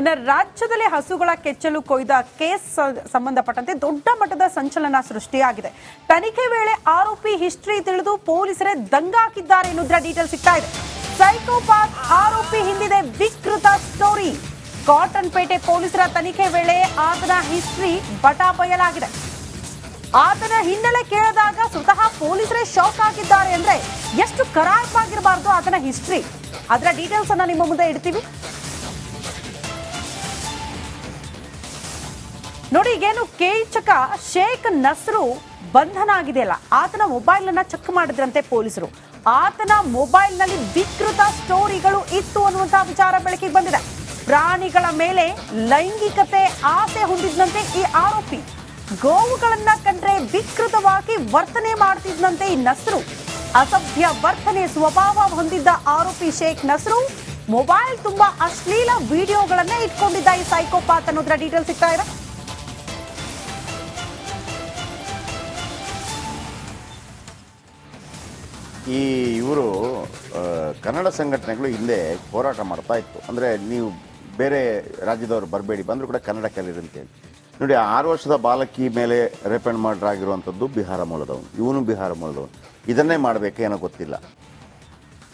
ಇನ್ನು ರಾಜ್ಯದಲ್ಲಿ ಹಸುಗಳ ಕೆಚ್ಚಲು ಕೊಯ್ದ ಕೇಸ್ ಸಂಬಂಧಪಟ್ಟಂತೆ ದೊಡ್ಡ ಮಟ್ಟದ ಸಂಚಲನ ಸೃಷ್ಟಿಯಾಗಿದೆ. ತನಿಖೆ ವೇಳೆ ಆರೋಪಿ ಹಿಸ್ಟ್ರಿ ತಿಳಿದು ಪೊಲೀಸರೇ ದಂಗಾಕಿದ್ದಾರೆ ಎನ್ನುವುದರ ಡೀಟೇಲ್ ಸಿಗ್ತಾ ಇದೆ. ಸೈಕೋಪಾತ್ ಆರೋಪಿ ಹಿಂದಿದೆ ವಿಕೃತ ಸ್ಟೋರಿ. ಕಾಟನ್ ಪೇಟೆ ಪೊಲೀಸರ ತನಿಖೆ ವೇಳೆ ಆತನ ಹಿಸ್ಟ್ರಿ ಬಟಾ ಬಯಲಾಗಿದೆ. ಆತನ ಹಿನ್ನೆಲೆ ಕೇಳಿದಾಗ ಸ್ವತಃ ಪೊಲೀಸರೇ ಶಾಕ್ ಆಗಿದ್ದಾರೆ ಅಂದ್ರೆ ಎಷ್ಟು ಕರಾರ್ಪಾಗಿರಬಾರ್ದು ಆತನ ಹಿಸ್ಟ್ರಿ. ಅದರ ಡೀಟೇಲ್ಸ್ ಅನ್ನ ನಿಮ್ಮ ಮುಂದೆ ಇಡ್ತೀವಿ. ನೋಡಿ, ಈಗೇನು ಕೇಚಕ ಶೇಖ್ ನಸ್ರು ಬಂಧನ ಆಗಿದೆಯಲ್ಲ, ಆತನ ಮೊಬೈಲ್ ಅನ್ನ ಚೆಕ್ ಮಾಡಿದ್ರಂತೆ ಪೊಲೀಸರು. ಆತನ ಮೊಬೈಲ್ನಲ್ಲಿ ವಿಕೃತ ಸ್ಟೋರಿಗಳು ಇತ್ತು ಅನ್ನುವಂತಹ ವಿಚಾರ ಬೆಳಕಿಗೆ ಬಂದಿದೆ. ಪ್ರಾಣಿಗಳ ಮೇಲೆ ಲೈಂಗಿಕತೆ ಆಸೆ ಹೊಂದಿದ್ದಂತೆ ಈ ಆರೋಪಿ. ಗೋವುಗಳನ್ನ ಕಂಡ್ರೆ ವಿಕೃತವಾಗಿ ವರ್ತನೆ ಮಾಡ್ತಿದ್ದಂತೆ ಈ ನಸ್ರು. ಅಸಭ್ಯ ವರ್ತನೆ ಸ್ವಭಾವ ಹೊಂದಿದ್ದ ಆರೋಪಿ ಶೇಖ್ ನಸ್ರು ಮೊಬೈಲ್ ತುಂಬಾ ಅಶ್ಲೀಲ ವಿಡಿಯೋಗಳನ್ನ ಇಟ್ಕೊಂಡಿದ್ದ ಈ ಸೈಕೋಪಾತ್ ಅನ್ನೋದ್ರ ಡೀಟೇಲ್ ಸಿಗ್ತಾ ಇದೆ ಈ ಇವರು ಕನ್ನಡ ಸಂಘಟನೆಗಳು ಇಲ್ಲೇ ಹೋರಾಟ ಮಾಡ್ತಾ ಇತ್ತು. ಅಂದರೆ ನೀವು ಬೇರೆ ರಾಜ್ಯದವರು ಬರಬೇಡಿ, ಬಂದರೂ ಕೂಡ ಕನ್ನಡ ಕಲೀರಿ ಅಂತೇಳಿ. ನೋಡಿ ಆರು ವರ್ಷದ ಬಾಲಕಿ ಮೇಲೆ ರೇಪ್ ಆ್ಯಂಡ್ ಮರ್ಡರ್ ಆಗಿರುವಂಥದ್ದು ಬಿಹಾರ ಮೂಲದವನು. ಇವನು ಬಿಹಾರ ಮೂಲದವನು. ಇದನ್ನೇ ಮಾಡಬೇಕೇನೋ ಗೊತ್ತಿಲ್ಲ.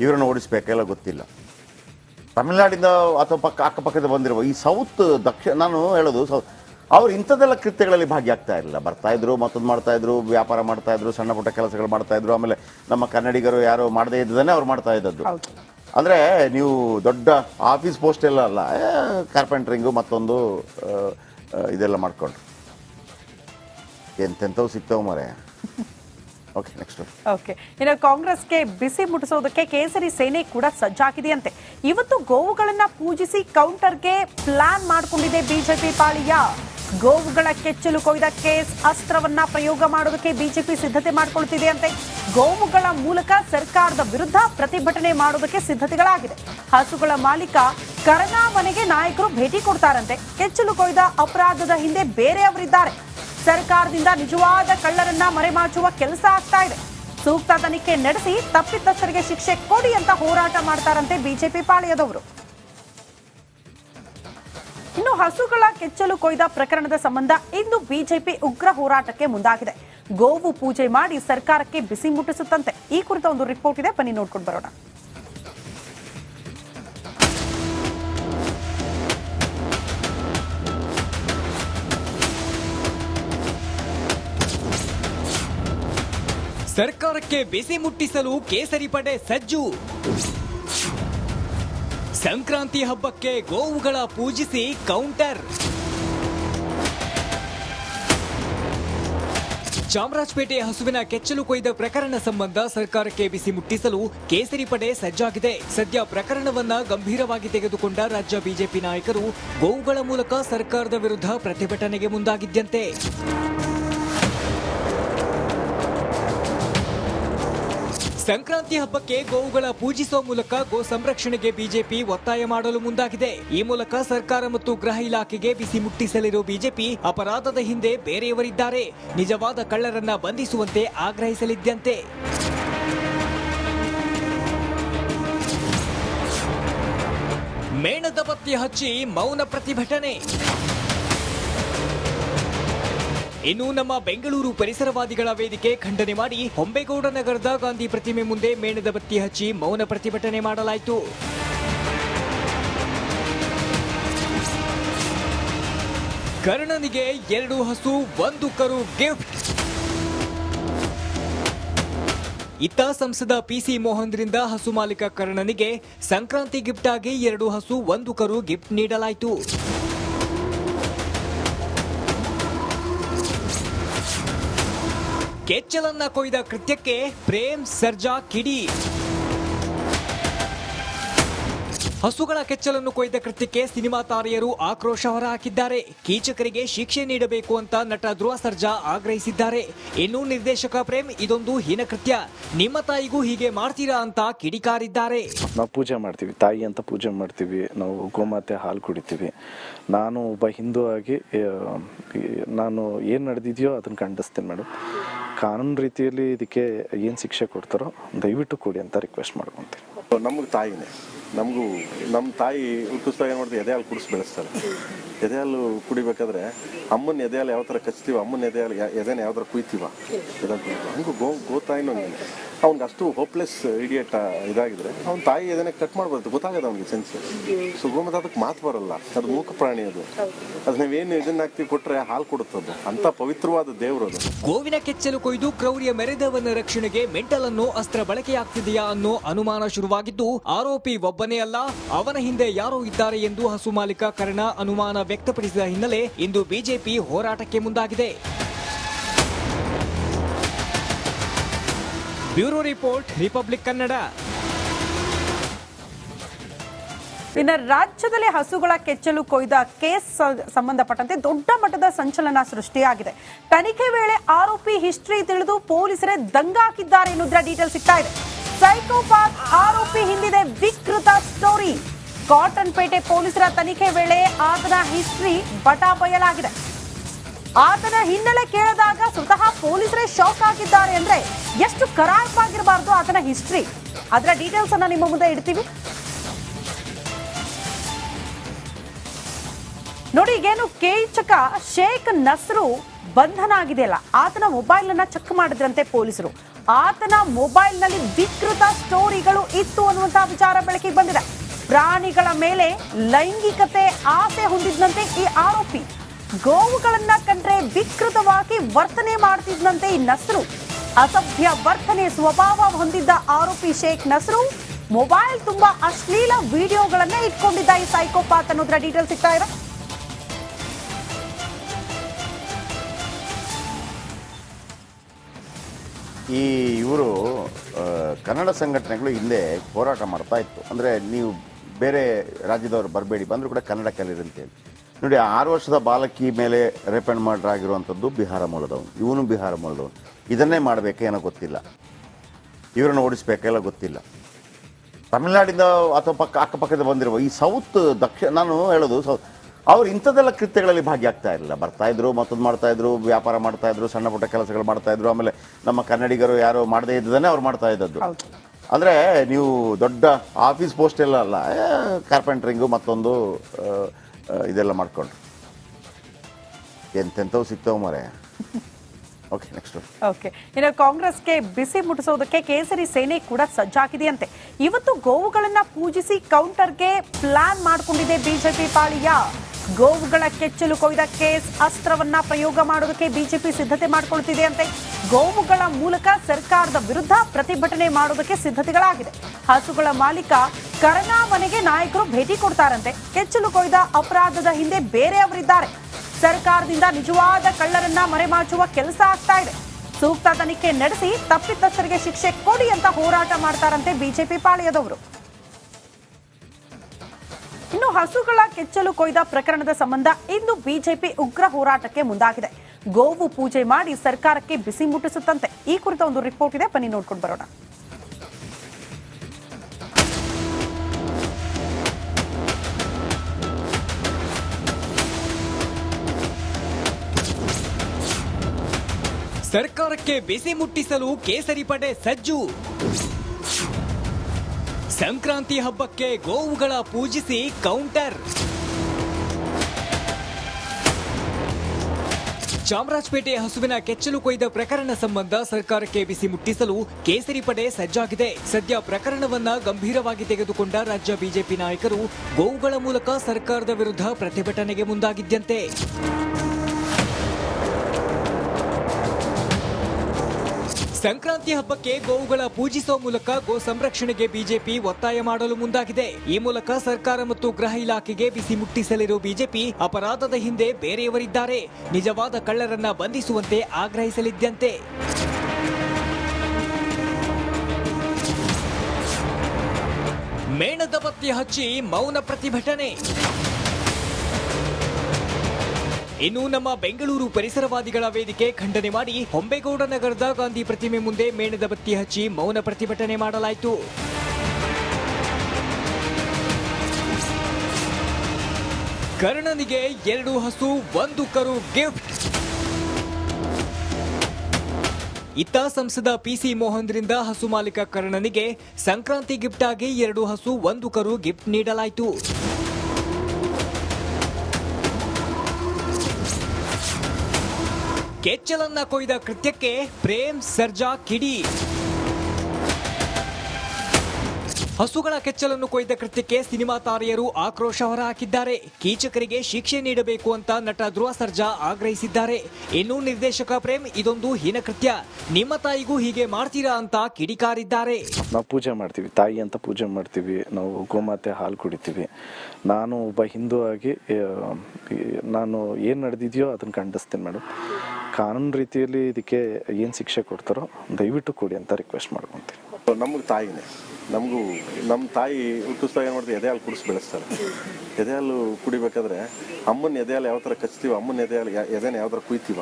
ಇವರನ್ನು ಓಡಿಸ್ಬೇಕೆಲ್ಲ ಗೊತ್ತಿಲ್ಲ. ತಮಿಳುನಾಡಿಂದ ಅಥವಾ ಪಕ್ಕ, ಅಕ್ಕಪಕ್ಕದ ಬಂದಿರುವ ಈ ಸೌತ್ ದಕ್ಷಿಣ, ನಾನು ಹೇಳೋದು ಸೌತ್ ಅವ್ರು ಇಂಥದ್ದೆಲ್ಲ ಕೃತ್ಯಗಳಲ್ಲಿ ಭಾಗಿಯಾಗ್ತಾ ಇರಲಿಲ್ಲ. ಬರ್ತಾ ಇದ್ರು ಮತ್ತೊಂದು ಮಾಡ್ತಾ ಇದ್ರು ವ್ಯಾಪಾರ ಮಾಡ್ತಾ ಇದ್ರು ಸಣ್ಣ ಪುಟ್ಟ ಕೆಲಸಗಳು ಮಾಡ್ತಾ ಇದ್ರು. ಆಮೇಲೆ ನಮ್ಮ ಕನ್ನಡಿಗರು ಯಾರು ಮಾಡದೇ ಇದ್ದದನ್ನೇ ಅವ್ರು ಮಾಡ್ತಾ ಇದ್ದದ್ದು. ಅಂದರೆ ನೀವು ದೊಡ್ಡ ಆಫೀಸ್ ಪೋಸ್ಟ್ ಎಲ್ಲ ಅಲ್ಲ ಕಾರ್ಪೆಂಟ್ರಿಂಗು ಮತ್ತೊಂದು ಇದೆಲ್ಲ ಮಾಡ್ಕೊಂಡ್ರು. ಎಂತೆಂಥವು ಸಿಗ್ತವೆ ಮರೆ. ಓಕೆ ನೆಕ್ಸ್ಟ್ ಓಕೆ ಇನ್ನು ಕಾಂಗ್ರೆಸ್ಗೆ ಬಿಸಿ ಮುಟ್ಟಿಸೋದಕ್ಕೆ ಕೇಸರಿ ಸೇನೆ ಕೂಡ ಸಜ್ಜಾಗಿದೆಯಂತೆ. ಇವತ್ತು ಗೋವುಗಳನ್ನ ಪೂಜಿಸಿ ಕೌಂಟರ್ಗೆ ಪ್ಲಾನ್ ಮಾಡಿಕೊಂಡಿದೆ ಬಿಜೆಪಿ ಪಾಳಿಯ. ಗೋವುಗಳ ಕೆಚ್ಚಲು ಕೊಯ್ದ ಕೇಸ್ ಅಸ್ತ್ರವನ್ನ ಪ್ರಯೋಗ ಮಾಡೋದಕ್ಕೆ ಬಿಜೆಪಿ ಸಿದ್ಧತೆ ಮಾಡಿಕೊಳ್ತಿದೆ ಅಂತೆ. ಗೋವುಗಳ ಮೂಲಕ ಸರ್ಕಾರದ ವಿರುದ್ಧ ಪ್ರತಿಭಟನೆ ಮಾಡೋದಕ್ಕೆ ಸಿದ್ಧತೆಗಳಾಗಿದೆ. ಹಸುಗಳ ಮಾಲೀಕ ಕರ್ನಾ ಮನೆಗೆ ನಾಯಕರು ಭೇಟಿ ಕೊಡ್ತಾರಂತೆ. ಕೆಚ್ಚಲು ಕೊಯ್ದ ಅಪರಾಧದ ಹಿಂದೆ ಬೇರೆಯವರಿದ್ದಾರೆ. ಸರ್ಕಾರದಿಂದ ನಿಜವಾದ ಕಳ್ಳರನ್ನ ಮರೆಮಾಚುವ ಕೆಲಸ ಆಗ್ತಾ ಇದೆ. ಸೂಕ್ತ ತನಿಖೆ ನಡೆಸಿ ತಪ್ಪಿತಸ್ಥರಿಗೆ ಶಿಕ್ಷೆ ಕೊಡಿ ಅಂತ ಹೋರಾಟ ಮಾಡ್ತಾರಂತೆ ಬಿಜೆಪಿ ಪಾಳೆಯದವರು. ಹಸುಗಳ ಕೆಚ್ಚಲು ಕೊಯ್ದ ಪ್ರಕರಣದ ಸಂಬಂಧ ಇಂದು ಬಿಜೆಪಿ ಉಗ್ರ ಹೋರಾಟಕ್ಕೆ ಮುಂದಾಗಿದೆ. ಗೋವು ಪೂಜೆ ಮಾಡಿ ಸರ್ಕಾರಕ್ಕೆ ಬಿಸಿ ಮುಟ್ಟಿಸುತ್ತಂತೆ. ಈ ಕುರಿತ ಒಂದು ರಿಪೋರ್ಟ್ ಇದೆ. ಬನ್ನಿ ನೋಡ್ಕೊಂಡು ಬರೋಣ. ಸರ್ಕಾರಕ್ಕೆ ಬಿಸಿ ಮುಟ್ಟಿಸಲು ಕೇಸರಿ ಪಡೆ ಸಜ್ಜು. ಸಂಕ್ರಾಂತಿ ಹಬ್ಬಕ್ಕೆ ಗೋವುಗಳ ಪೂಜಿಸಿ ಕೌಂಟರ್. ಚಾಮರಾಜಪೇಟೆ ಹಸುವಿನ ಕೆಚ್ಚಲು ಕೊಯ್ದ ಪ್ರಕರಣ ಸಂಬಂಧ ಸರ್ಕಾರಕ್ಕೆ ಬಿಸಿ ಮುಟ್ಟಿಸಲು ಕೇಸರಿ ಪಡೆ ಸಜ್ಜಾಗಿದೆ. ಸದ್ಯ ಪ್ರಕರಣವನ್ನ ಗಂಭೀರವಾಗಿ ತೆಗೆದುಕೊಂಡ ರಾಜ್ಯ ಬಿಜೆಪಿ ನಾಯಕರು ಗೋವುಗಳ ಮೂಲಕ ಸರ್ಕಾರದ ವಿರುದ್ಧ ಪ್ರತಿಭಟನೆಗೆ ಮುಂದಾಗಿದ್ದಂತೆ ಸಂಕ್ರಾಂತಿ ಹಬ್ಬಕ್ಕೆ ಗೋವುಗಳ ಪೂಜಿಸುವ ಮೂಲಕ ಗೋ ಸಂರಕ್ಷಣೆಗೆ ಬಿಜೆಪಿ ಒತ್ತಾಯ ಮಾಡಲು ಮುಂದಾಗಿದೆ. ಈ ಮೂಲಕ ಸರ್ಕಾರ ಮತ್ತು ಗೃಹ ಇಲಾಖೆಗೆ ಬಿಸಿ ಮುಟ್ಟಿಸಲಿರುವ ಬಿಜೆಪಿ ಅಪರಾಧದ ಹಿಂದೆ ಬೇರೆಯವರಿದ್ದಾರೆ. ನಿಜವಾದ ಕಳ್ಳರನ್ನ ಬಂಧಿಸುವಂತೆ ಆಗ್ರಹಿಸಲಿದ್ದಂತೆ ಮೇಣದ ಬತ್ತಿ ಹಚ್ಚಿ ಮೌನ ಪ್ರತಿಭಟನೆ. ಇನ್ನು ನಮ್ಮ ಬೆಂಗಳೂರು ಪರಿಸರವಾದಿಗಳ ವೇದಿಕೆ ಖಂಡನೆ ಮಾಡಿ ಹೊಂಬೇಗೌಡ ನಗರದ ಗಾಂಧಿ ಪ್ರತಿಮೆ ಮುಂದೆ ಮೇಣದ ಬತ್ತಿ ಹಚ್ಚಿ ಮೌನ ಪ್ರತಿಭಟನೆ ಮಾಡಲಾಯಿತು. ಕರ್ಣನಿಗೆ ಎರಡು ಹಸು, ಒಂದು ಕರು ಗಿಫ್ಟ್. ಇತ್ತ ಸಂಸದ ಪಿಸಿ ಮೋಹನ್ರಿಂದ ಹಸು ಮಾಲೀಕ ಕರ್ಣನಿಗೆ ಸಂಕ್ರಾಂತಿ ಗಿಫ್ಟ್ ಆಗಿ ಎರಡು ಹಸು, ಒಂದು ಕರು ಗಿಫ್ಟ್ ನೀಡಲಾಯಿತು. ಕೆಚ್ಚಲನ್ನ ಕೊಯ್ದ ಕೃತ್ಯಕ್ಕೆ ಪ್ರೇಮ್ ಸರ್ಜಾ ಕಿಡಿ. ಹಸುಗಳ ಕೆಚ್ಚಲನ್ನು ಕೊಯ್ದ ಕೃತ್ಯಕ್ಕೆ ಸಿನಿಮಾ ತಾರೆಯರು ಆಕ್ರೋಶ ಹೊರಹಾಕಿದ್ದಾರೆ. ಕೀಚಕರಿಗೆ ಶಿಕ್ಷೆ ನೀಡಬೇಕು ಅಂತ ನಟ ಧ್ರುವ ಸರ್ಜಾ ಆಗ್ರಹಿಸಿದ್ದಾರೆ. ಇನ್ನು ನಿರ್ದೇಶಕ ಪ್ರೇಮ್ ಇದೊಂದು ಹೀನಕೃತ್ಯ ನಿಮ್ಮ ತಾಯಿಗೂ ಹೀಗೆ ಮಾಡ್ತೀರಾ ಅಂತ ಕಿಡಿಕಾರಿದ್ದಾರೆ. ನಾವು ಪೂಜೆ ಮಾಡ್ತೀವಿ. ತಾಯಿ ಅಂತ ಪೂಜೆ ಮಾಡ್ತೀವಿ. ನಾವು ಗೋಮಾತೆ ಹಾಲು ಕುಡಿತೀವಿ. ನಾನು ಒಬ್ಬ ಹಿಂದೂ ಆಗಿ ನಾನು ಏನು ನಡೆದಿದೆಯೋ ಅದನ್ನು ಖಂಡಿಸ್ತೀನಿ ಮೇಡಮ್. ಕಾನೂನು ರೀತಿಯಲ್ಲಿ ಇದಕ್ಕೆ ಏನು ಶಿಕ್ಷೆ ಕೊಡ್ತಾರೋ ದಯವಿಟ್ಟು ಕೊಡಿ ಅಂತ ರಿಕ್ವೆಸ್ಟ್ ಮಾಡ್ಕೊತೀನಿ. ನಮಗೆ ತಾಯಿನೇ. ನಮಗೂ ನಮ್ಮ ತಾಯಿ ಹುಟ್ಟಿಸ್ದಾಗ ಏನು ಮಾಡ್ತೀವಿ ಎದೆ ಹಾಲು ಕುಡಿಸಿ ಬೆಳೆಸ್ತಾರೆ. ಎದೆ ಹಾಲು ಕುಡಿಬೇಕಾದ್ರೆ ಅಮ್ಮನ ಎದೆ ಹಾಲು ಯಾವ ಥರ ಕಚ್ತೀವ, ಅಮ್ಮನ ಎದೆ ಹಾಲು ಎದೆನ ಯಾವ ಥರ ಕುಯ್ತೀವ. ಹಂಗೂ ಗೋ ಗೋತಾಯಿನೂ ಹಂಗೆ. ಅವ್ನಿಗೆ ಅಷ್ಟು ಹೋಪ್ಲೆಸ್ ಇಡಿಯೇಟ್ ಇದಾಗಿದ್ರೆ ಅವ್ನ ತಾಯಿ ಎದೆನೆ ಕಟ್ ಮಾಡ್ಬಾರ್ದು. ಗೊತ್ತಾಗದ ಅವ್ನಿಗೆ ಸೆನ್ಸ್ ಸೊ ಗೋಮತ ಅದಕ್ಕೆ ಮಾತು ಬರಲ್ಲ. ಅದು ಮೂಕ ಪ್ರಾಣಿ ಅದು. ಅದು ನಾವೇನು ಇದನ್ನ ಹಾಕ್ತಿವಿ ಕೊಟ್ರೆ ಹಾಲು ಕೊಡುತ್ತದು ಅಂತ ಪವಿತ್ರವಾದ ದೇವರು ಅದು. ಗೋವಿನ ಕೆಚ್ಚಲು ಕೊಯ್ದು ಕ್ರೌರ್ಯ ಮೆರೆದವನ ರಕ್ಷಣೆಗೆ ಮೆಂಟಲ್ ಅನ್ನು ಅಸ್ತ್ರ ಬಳಕೆಯಾಗ್ತಿದೆಯಾ ಅನ್ನೋ ಅನುಮಾನ ಶುರುವಾಗಿದ್ದು, ಆರೋಪಿ ಒಬ್ಬನೇ ಅಲ್ಲ, ಅವನ ಹಿಂದೆ ಯಾರೋ ಇದ್ದಾರೆ ಎಂದು ಹಸು ಮಾಲೀಕ ಕರ್ಣ ಅನುಮಾನ ವ್ಯಕ್ತಪಡಿಸಿದ ಹಿನ್ನೆಲೆ ಇಂದು ಬಿಜೆಪಿ ಹೋರಾಟಕ್ಕೆ ಮುಂದಾಗಿದೆ. Bureau report, Republic Kannada. ಇನ್ನು ರಾಜ್ಯದಲ್ಲಿ ಹಸುಗಳ ಕೆಚ್ಚಲು ಕೊಯ್ದ ಕೇಸ್ ಸಂಬಂಧಪಟ್ಟಂತೆ ದೊಡ್ಡ ಮಟ್ಟದ ಸಂಚಲನ ಸೃಷ್ಟಿಯಾಗಿದೆ. ತನಿಖೆ ವೇಳೆ ಆರೋಪಿ ಹಿಸ್ಟ್ರಿ ತಿಳಿದು ಪೊಲೀಸರೇ ದಂಗಾಕಿದ್ದಾರೆ ಎನ್ನುವುದರ ಡೀಟೇಲ್ ಸಿಗ್ತಾ ಇದೆ. ಸೈಕೋಪಾತ್ ಆರೋಪಿ ಹಿಂದಿದೆ ವಿಕೃತ ಸ್ಟೋರಿ. ಕಾಟನ್ ಪೇಟೆ ಪೊಲೀಸರ ತನಿಖೆ ವೇಳೆ ಆತನ ಹಿಸ್ಟ್ರಿ ಬಟಾ ಬಯಲಾಗಿದೆ. ಆತನ ಹಿನ್ನೆಲೆ ಕೇಳಿದಾಗ ಸ್ವತಃ ಪೊಲೀಸರೇ ಶಾಕ್ ಆಗಿದ್ದಾರೆ ಅಂದ್ರೆ ಎಷ್ಟು ಕರಾರ್ಪಾಗಿರಬಾರ್ದು ಆತನ ಹಿಸ್ಟ್ರಿ. ಅದರ ಡೀಟೇಲ್ಸ್ ಅನ್ನ ನಿಮ್ಮ ಮುಂದೆ ಇಡ್ತೀವಿ. ನೋಡಿ, ಈಗೇನು ಕೇಚಕ ಶೇಖ್ ನಸ್ರು ಬಂಧನ ಆಗಿದೆಯಲ್ಲ, ಆತನ ಮೊಬೈಲ್ ಅನ್ನ ಚೆಕ್ ಮಾಡಿದ್ರಂತೆ ಪೊಲೀಸರು. ಆತನ ಮೊಬೈಲ್ನಲ್ಲಿ ವಿಕೃತ ಸ್ಟೋರಿಗಳು ಇತ್ತು ಅನ್ನುವಂತಹ ವಿಚಾರ ಬೆಳಕಿಗೆ ಬಂದಿದೆ. ಪ್ರಾಣಿಗಳ ಮೇಲೆ ಲೈಂಗಿಕತೆ ಆಸೆ ಹೊಂದಿದ್ದಂತೆ ಈ ಆರೋಪಿ. ಗೋವುಗಳನ್ನ ಕಂಡ್ರೆ ವಿಕೃತವಾಗಿ ವರ್ತನೆ ಮಾಡ್ತಿದ್ದಂತೆ ಈ ನಸರು. ಅಸಭ್ಯ ವರ್ತನೆ ಸ್ವಭಾವ ಹೊಂದಿದ್ದ ಆರೋಪಿ ಶೇಖ್ ನಸರು ಮೊಬೈಲ್ ತುಂಬಾ ಅಶ್ಲೀಲ ವಿಡಿಯೋಗಳನ್ನೇ ಇಟ್ಕೊಂಡಿದ್ದ ಈ ಸೈಕೋಪಾತ್ ಅನ್ನೋದ್ರ ಡೀಟೇಲ್ ಸಿಗ್ತಾ ಇದೆ. ಈ ಇವರು ಕನ್ನಡ ಸಂಘಟನೆಗಳು ಹಿಂದೆ ಹೋರಾಟ ಮಾಡ್ತಾ ಇತ್ತು. ಅಂದರೆ ನೀವು ಬೇರೆ ರಾಜ್ಯದವರು ಬರಬೇಡಿ, ಬಂದರೂ ಕೂಡ ಕನ್ನಡ ಕಲೀರಿ ಅಂತೇಳಿ. ನೋಡಿ ಆರು ವರ್ಷದ ಬಾಲಕಿ ಮೇಲೆ ರೇಪೆಂಡ್ ಮರ್ಡರ್ ಆಗಿರುವಂಥದ್ದು ಬಿಹಾರ ಮೂಲದವನು. ಇವನು ಬಿಹಾರ ಮೂಲದವನು. ಇದನ್ನೇ ಮಾಡಬೇಕೇನೋ ಗೊತ್ತಿಲ್ಲ. ಇವರನ್ನು ಓಡಿಸ್ಬೇಕೆಲ್ಲ ಗೊತ್ತಿಲ್ಲ. ತಮಿಳ್ನಾಡಿಂದ ಅಥವಾ ಪಕ್ಕ, ಅಕ್ಕಪಕ್ಕದ ಬಂದಿರುವ ಈ ಸೌತ್ ದಕ್ಷಿಣ, ನಾನು ಹೇಳೋದು ಸೌತ್ ಅವ್ರು ಇಂಥದ್ದೆಲ್ಲ ಕೃತ್ಯಗಳಲ್ಲಿ ಭಾಗಿಯಾಗ್ತಾ ಇರಲಿಲ್ಲ. ಬರ್ತಾ ಇದ್ರು ಮತ್ತೊಂದು ಮಾಡ್ತಾ ಇದ್ರು ವ್ಯಾಪಾರ ಮಾಡ್ತಾ ಇದ್ರು ಸಣ್ಣ ಪುಟ್ಟ ಕೆಲಸಗಳು ಮಾಡ್ತಾ ಇದ್ರು. ಆಮೇಲೆ ನಮ್ಮ ಕನ್ನಡಿಗರು ಯಾರು ಮಾಡದೇ ಇದ್ದದನ್ನೇ ಅವ್ರು ಮಾಡ್ತಾ ಇದ್ದದ್ದು. ಅಂದರೆ ನೀವು ದೊಡ್ಡ ಆಫೀಸ್ ಪೋಸ್ಟ್ ಎಲ್ಲ ಅಲ್ಲ ಕಾರ್ಪೆಂಟ್ರಿಂಗು ಮತ್ತೊಂದು ಇದೆಲ್ಲ ಮಾಡ್ಕೊಂಡ್ರು. ಎಂತೆಂಥವು ಸಿಗ್ತಾವೆ ಮರೆ. Okay next okay. ಇನ್ನು ಕಾಂಗ್ರೆಸ್ಗೆ ಬಿಸಿ ಮುಟ್ಟಿಸೋದಕ್ಕೆ ಕೇಸರಿ ಸೇನೆ ಕೂಡ ಸಜ್ಜಾಗಿದೆಯಂತೆ. ಇವತ್ತು ಗೋವುಗಳನ್ನ ಪೂಜಿಸಿ ಕೌಂಟರ್ಗೆ ಪ್ಲಾನ್ ಮಾಡಿಕೊಂಡಿದೆ ಬಿಜೆಪಿ ಪಾಳಿಯ. ಗೋವುಗಳ ಕೆಚ್ಚಲು ಕೊಯ್ದ ಕೇಸ್ ಅಸ್ತ್ರವನ್ನ ಪ್ರಯೋಗ ಮಾಡೋದಕ್ಕೆ ಬಿಜೆಪಿ ಸಿದ್ಧತೆ ಮಾಡಿಕೊಳ್ತಿದೆ ಅಂತೆ. ಗೋವುಗಳ ಮೂಲಕ ಸರ್ಕಾರದ ವಿರುದ್ಧ ಪ್ರತಿಭಟನೆ ಮಾಡೋದಕ್ಕೆ ಸಿದ್ಧತೆಗಳಾಗಿದೆ. ಹಸುಗಳ ಮಾಲೀಕ ಕರನಾ ಮನೆಗೆ ನಾಯಕರು ಭೇಟಿ ಕೊಡ್ತಾರಂತೆ. ಕೆಚ್ಚಲು ಕೊಯ್ದ ಅಪರಾಧದ ಹಿಂದೆ ಬೇರೆಯವರಿದ್ದಾರೆ. ಸರ್ಕಾರದಿಂದ ನಿಜವಾದ ಕಳ್ಳರನ್ನ ಮರೆಮಾಚುವ ಕೆಲಸ ಆಗ್ತಾ ಇದೆ. ಸೂಕ್ತ ತನಿಖೆ ನಡೆಸಿ ತಪ್ಪಿತಸ್ಥರಿಗೆ ಶಿಕ್ಷೆ ಕೊಡಿ ಅಂತ ಹೋರಾಟ ಮಾಡ್ತಾರಂತೆ ಬಿಜೆಪಿ ಪಾಳೆಯದವರು. ಇನ್ನು ಹಸುಗಳ ಕೆಚ್ಚಲು ಕೊಯ್ದ ಪ್ರಕರಣದ ಸಂಬಂಧ ಇಂದು ಬಿಜೆಪಿ ಉಗ್ರ ಹೋರಾಟಕ್ಕೆ ಮುಂದಾಗಿದೆ. ಗೋವು ಪೂಜೆ ಮಾಡಿ ಸರ್ಕಾರಕ್ಕೆ ಬಿಸಿ ಮುಟ್ಟಿಸುತ್ತಂತೆ. ಈ ಕುರಿತ ಒಂದು ರಿಪೋರ್ಟ್ ಇದೆ. ಬನ್ನಿ ನೋಡ್ಕೊಂಡು ಬರೋಣ. ಸರ್ಕಾರಕ್ಕೆ ಬಿಸಿ ಮುಟ್ಟಿಸಲು ಕೇಸರಿ ಪಡೆ ಸಜ್ಜು. ಸಂಕ್ರಾಂತಿ ಹಬ್ಬಕ್ಕೆ ಗೋವುಗಳ ಪೂಜಿಸಿ ಕೌಂಟರ್. ಚಾಮರಾಜಪೇಟೆ ಹಸುವಿನ ಕೆಚ್ಚಲು ಕೊಯ್ದ ಪ್ರಕರಣ ಸಂಬಂಧ ಸರ್ಕಾರಕ್ಕೆ ಬಿಸಿ ಮುಟ್ಟಿಸಲು ಕೇಸರಿ ಪಡೆ ಸಜ್ಜಾಗಿದೆ. ಸದ್ಯ ಪ್ರಕರಣವನ್ನ ಗಂಭೀರವಾಗಿ ತೆಗೆದುಕೊಂಡ ರಾಜ್ಯ ಬಿಜೆಪಿ ನಾಯಕರು ಗೋವುಗಳ ಮೂಲಕ ಸರ್ಕಾರದ ವಿರುದ್ಧ ಪ್ರತಿಭಟನೆಗೆ ಮುಂದಾಗಿದ್ದಂತೆ. ಸಂಕ್ರಾಂತಿ ಹಬ್ಬಕ್ಕೆ ಗೋವುಗಳ ಪೂಜಿಸುವ ಮೂಲಕ ಗೋ ಸಂರಕ್ಷಣೆಗೆ ಬಿಜೆಪಿ ಒತ್ತಾಯ ಮಾಡಲು ಮುಂದಾಗಿದೆ. ಈ ಮೂಲಕ ಸರ್ಕಾರ ಮತ್ತು ಗೃಹ ಇಲಾಖೆಗೆ ಬಿಸಿ ಮುಟ್ಟಿಸಲಿರುವ ಬಿಜೆಪಿ ಅಪರಾಧದ ಹಿಂದೆ ಬೇರೆಯವರಿದ್ದಾರೆ. ನಿಜವಾದ ಕಳ್ಳರನ್ನ ಬಂಧಿಸುವಂತೆ ಆಗ್ರಹಿಸಲಿದ್ದಂತೆ ಮೇಣದ ಬತ್ತಿ ಹಚ್ಚಿ ಮೌನ ಪ್ರತಿಭಟನೆ. ಇನ್ನು ನಮ್ಮ ಬೆಂಗಳೂರು ಪರಿಸರವಾದಿಗಳ ವೇದಿಕೆ ಖಂಡನೆ ಮಾಡಿ ಹೊಂಬೇಗೌಡ ನಗರದ ಗಾಂಧಿ ಪ್ರತಿಮೆ ಮುಂದೆ ಮೇಣದ ಬತ್ತಿ ಹಚ್ಚಿ ಮೌನ ಪ್ರತಿಭಟನೆ ಮಾಡಲಾಯಿತು. ಕರ್ಣನಿಗೆ ಎರಡು ಹಸು, ಒಂದು ಕರು ಗಿಫ್ಟ್. ಇತ್ತ ಸಂಸದ ಪಿಸಿ ಮೋಹನ್ರಿಂದ ಹಸು ಮಾಲೀಕ ಕರ್ಣನಿಗೆ ಸಂಕ್ರಾಂತಿ ಗಿಫ್ಟ್ ಆಗಿ ಎರಡು ಹಸು, ಒಂದು ಕರು ಗಿಫ್ಟ್ ನೀಡಲಾಯಿತು. ಕೆಚ್ಚಲನ್ನ ಕೊಯ್ದ ಕೃತ್ಯಕ್ಕೆ ಪ್ರೇಮ್ ಸರ್ಜಾ ಕಿಡಿ. ಹಸುಗಳ ಕೆಚ್ಚಲನ್ನು ಕೊಯ್ದ ಕೃತ್ಯಕ್ಕೆ ಸಿನಿಮಾ ತಾರೆಯರು ಆಕ್ರೋಶ ಹೊರಹಾಕಿದ್ದಾರೆ. ಕೀಚಕರಿಗೆ ಶಿಕ್ಷೆ ನೀಡಬೇಕು ಅಂತ ನಟ ಧ್ರುವ ಸರ್ಜಾ ಆಗ್ರಹಿಸಿದ್ದಾರೆ. ಇನ್ನು ನಿರ್ದೇಶಕ ಪ್ರೇಮ್ ಇದೊಂದು ಹೀನಕೃತ್ಯ ನಿಮ್ಮ ತಾಯಿಗೂ ಹೀಗೆ ಮಾಡ್ತೀರಾ ಅಂತ ಕಿಡಿಕಾರಿದ್ದಾರೆ. ನಾವು ಪೂಜೆ ಮಾಡ್ತೀವಿ. ತಾಯಿ ಅಂತ ಪೂಜೆ ಮಾಡ್ತೀವಿ. ನಾವು ಗೋಮಾತೆ ಹಾಲು ಕುಡಿತೀವಿ. ನಾನು ಒಬ್ಬ ಹಿಂದೂ ಆಗಿ ನಾನು ಏನು ನಡೆದಿದೆಯೋ ಅದನ್ನು ಖಂಡಿಸ್ತೀನಿ ಮೇಡಮ್ ಕಾನೂನು ರೀತಿಯಲ್ಲಿ ಇದಕ್ಕೆ ಏನು ಶಿಕ್ಷೆ ಕೊಡ್ತಾರೋ ದಯವಿಟ್ಟು ಕೊಡಿ ಅಂತ ರಿಕ್ವೆಸ್ಟ್ ಮಾಡ್ಕೊತೀನಿ. ನಮಗೆ ತಾಯಿನೇ. ನಮಗೂ ನಮ್ಮ ತಾಯಿ ಹುಟ್ಟಿಸ್ದಾಗ ಏನು ಮಾಡ್ತೀವಿ ಎದೆ ಹಾಲು ಕುಡಿಸಿ ಬೆಳೆಸ್ತಾರೆ. ಎದೆ ಹಾಲು ಕುಡಿಬೇಕಾದ್ರೆ ಅಮ್ಮನ ಎದೆ ಹಾಲು ಯಾವ ಥರ ಕಚ್ತೀವ, ಅಮ್ಮನ ಎದೆ ಹಾಲು ಎದೆನ ಯಾವ ಥರ ಕುಯ್ತೀವ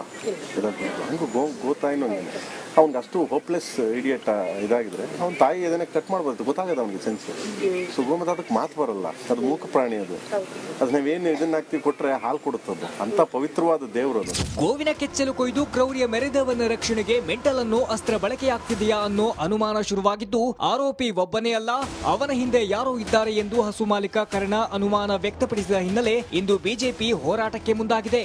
ಎದೆ ಹಂಗೂ ಗೋ, ಗೋತಾಯಿನೂ ಹಂಗೆ. ಅವ್ನಿಗೆ ಅಷ್ಟು ಹೋಪ್ಲೆಸ್ ಇಡಿಯಟ್ ಇದಾಗಿದ್ರೆ, ಅವ್ನ ತಾಯಿ ಏನೇ ಕಟ್ ಮಾಡ್ಬೋದು, ಗೊತ್ತಾಗದ ಅವ್ನಿಗೆ ಸೆನ್ಸ್ ಸೊ ಗೋಮತ ಅದಕ್ಕೆ ಮಾತು ಬರಲ್ಲ, ಅದು ಮೂಕ ಪ್ರಾಣಿ ಅದು. ಅದು ನಾವೇನು ಇದನ್ನ ಹಾಕ್ತಿವಿ ಕೊಟ್ರೆ ಹಾಲು ಕೊಡುತ್ತದ್ದು. ಅಂತ ಪವಿತ್ರವಾದ ದೇವರು ಅದು. ಗೋವಿನ ಕೆಚ್ಚಲು ಕೊಯ್ದು ಕ್ರೌರ್ಯ ಮೆರೆದವನ ರಕ್ಷಣೆಗೆ ಮೆಂಟಲ್ ಅನ್ನೋ ಅಸ್ತ್ರ ಬಳಕೆಯಾಗ್ತಿದೆಯಾ ಅನ್ನೋ ಅನುಮಾನ ಶುರುವಾಗಿದ್ದು, ಆರೋಪಿ ಒಬ್ಬನೇ ಅಲ್ಲ, ಅವನ ಹಿಂದೆ ಯಾರೋ ಇದ್ದಾರೆ ಎಂದು ಹಸು ಮಾಲೀಕ ಕರ್ಣ ಅನುಮಾನ ವ್ಯಕ್ತಪಡಿಸಿದ ಹಿನ್ನೆಲೆ ಇಂದು ಬಿಜೆಪಿ ಹೋರಾಟಕ್ಕೆ ಮುಂದಾಗಿದೆ.